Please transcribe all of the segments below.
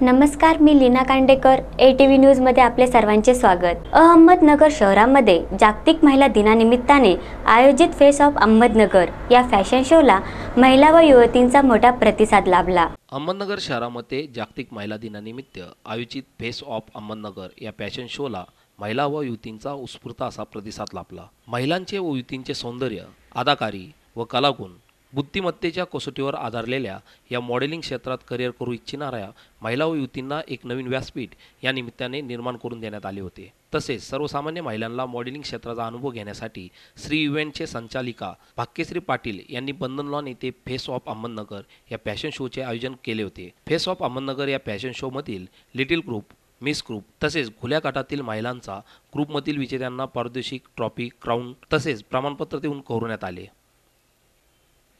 नमस्कार मी Leena Kandekar A T V न्यूजमध्ये आपले सर्वांचे स्वागत. अहमदनगर शहरामध्ये जागतिक महिला दिनानिमित्ताने आयोजित फेस ऑफ अहमदनगर या फॅशन शोला महिला व युवतींचा मोठा प्रतिसाद लाभला. अहमदनगर शहरामध्ये जागतिक महिला दिनानिमित्त आयोजित फेस ऑफ अहमदनगर या फॅशन शोला महिला व युवतींचा उत्स्फूर्त असा प्रतिसाद लाभला. महिलांचे व युवतींचे सौंदर्य अदाकारी व कलागुण बुद्धिमत्तेच्या कसोटीवर आधारलेल्या या मॉडेलिंग क्षेत्रात करिअर करू इच्छिणाऱ्या महिला व युवतींना एक नवीन व्यासपीठ या निमित्ताने निर्माण करून देण्यात आले होते. तसेच सर्वसामान्य महिलांना मॉडेलिंग क्षेत्राचा अनुभव घेण्यासाठी श्री इव्हेंटचे संचालिका भाग्यश्री पाटील यांनी बंधन लॉन येथे फेस ऑफ अहमदनगर या फॅशन शोचे आयोजन केले होते. फेस ऑफ अहमदनगर या फॅशन शोमधील लिटिल ग्रुप मिस ग्रुप तसेच खुल्या गटातील महिलांचा ग्रुपमधील विजेत्यांना पारदर्शिक ट्रॉफी क्राऊन तसेच प्रमाणपत्र देऊन गौरवण्यात आले.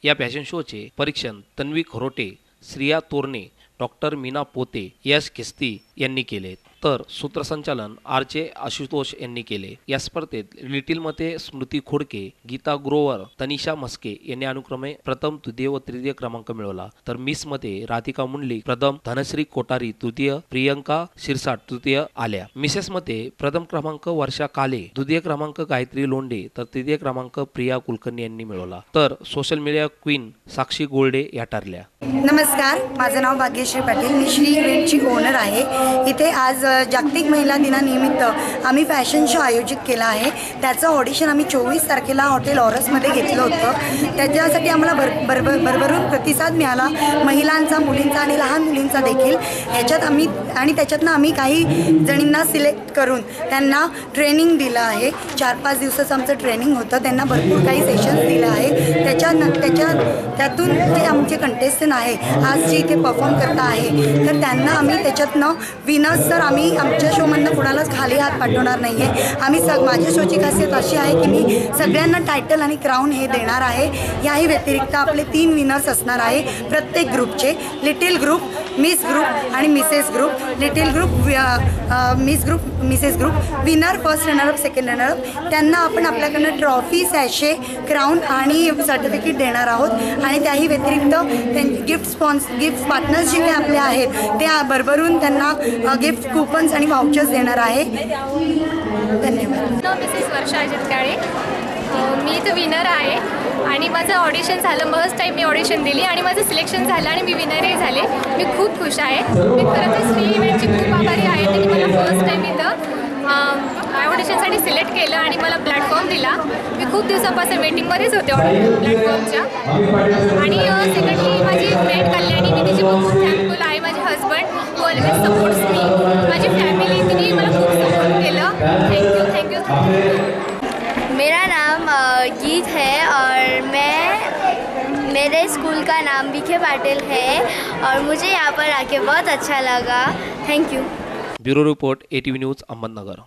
या फॅशन शोचे परीक्षण तन्वी खरोटे श्रिया तोरणे डॉक्टर मीना पोते यश खिस्ती यांनी केले तर सूत्रसंचालन आर जे आशुतोष यांनी केले. या स्पर्धेत लिटिलमध्ये स्मृती खोडके गीता ग्रोवर तनिषा मस्के यांनी अनुक्रमे प्रथम द्वितीय व तृतीय क्रमांक मिळवला. तर मिसमध्ये राधिका मुंडली प्रथम धनश्री कोटारी तृतीय प्रियंका शिरसाट तृतीय आल्या. मिसेस मध्ये प्रथम क्रमांक वर्षा काले द्वितीय क्रमांक गायत्री लोंडे तर तृतीय क्रमांक प्रिया कुलकर्णी यांनी मिळवला. तर social media queen Sakshi Golde या ठरल्या. नमस्कार माझं नाव भाग्यश्री पाटील. मी श्री इव्हेंटची ओनर आहे. इथे आज जागतिक महिला दिनानिमित्त आम्ही फॅशन शो आयोजित केला आहे. त्याचं ऑडिशन आम्ही चोवीस तारखेला हॉटेल ऑरसमध्ये घेतलं होतं. त्याच्यासाठी आम्हाला भर भरभर भरभरून प्रतिसाद मिळाला. महिलांचा मुलींचा आणि लहान मुलींचा देखील. ह्याच्यात आम्ही आणि त्याच्यातनं आम्ही काही जणींना सिलेक्ट करून त्यांना ट्रेनिंग दिलं आहे. चार पाच दिवसाचं आमचं ट्रेनिंग होतं. त्यांना भरपूर काही सेशन्स दिलं आहे त्याच्या त्याच्या त्यातून जे आमचे कंटेस्टंट आहे आज जे इथे परफॉर्म करता आहे तर त्यांना आम्ही त्याच्यातनं विनर्स तर आम्ही आमच्या शोमधनं कुणालाच खाली हात पाठवणार नाही आहे आम्ही सग माझ्या शोची खासियत अशी आहे की मी सगळ्यांना टायटल आणि क्राऊन हे देणार आहे. याही व्यतिरिक्त आपले तीन विनर्स असणार आहे. प्रत्येक ग्रुपचे लिटिल ग्रुप मिस ग्रुप आणि Mrs group little group miss group Mrs group winner first runner up second runner up त्यांना आपण आपल्याकडनं ट्रॉफी सॅशे क्राऊन आणि सर्टिफिकेट देणार आहोत. आणि त्याही व्यतिरिक्त त्यां गिफ्ट स्पॉन्स गिफ्ट पार्टनर्स जे काही आपले आहेत ते भरभरून त्यांना uh, गिफ्ट कुपन्स आणि वाउचर्स देणार आहे. धन्यवाद. मिसेस वर्षा अजित काळे मी तर विनर आहे. आणि माझं ऑडिशन झालं फर्स्ट टाईम मी ऑडिशन दिली आणि माझं सिलेक्शन झालं आणि मी विनरही झाले. मी खूप खुश आहे. मी खरं तर श्री इव्हेंटची खूप आभारी आहे त्यांनी मला फर्स्ट टाईम इथं ऑडिशनसाठी सिलेक्ट केलं आणि मला प्लॅटफॉर्म दिला. मी खूप दिवसापासून वेटिंगमध्येच होते प्लॅटफॉर्मच्या आणि सेकंडली माझी फ्रेंड कल्याणी मी तिची खूप थँकफुल आहे माझे हजबंड ऑलवेज सपोर्ट्स मेरा नाम गीत है और मैं, मेरे स्कूल का नाम बीखे पाटिल है और मुझे यहाँ पर आके बहुत अच्छा लगा। Thank you bureau report A T V news Ahmednagar.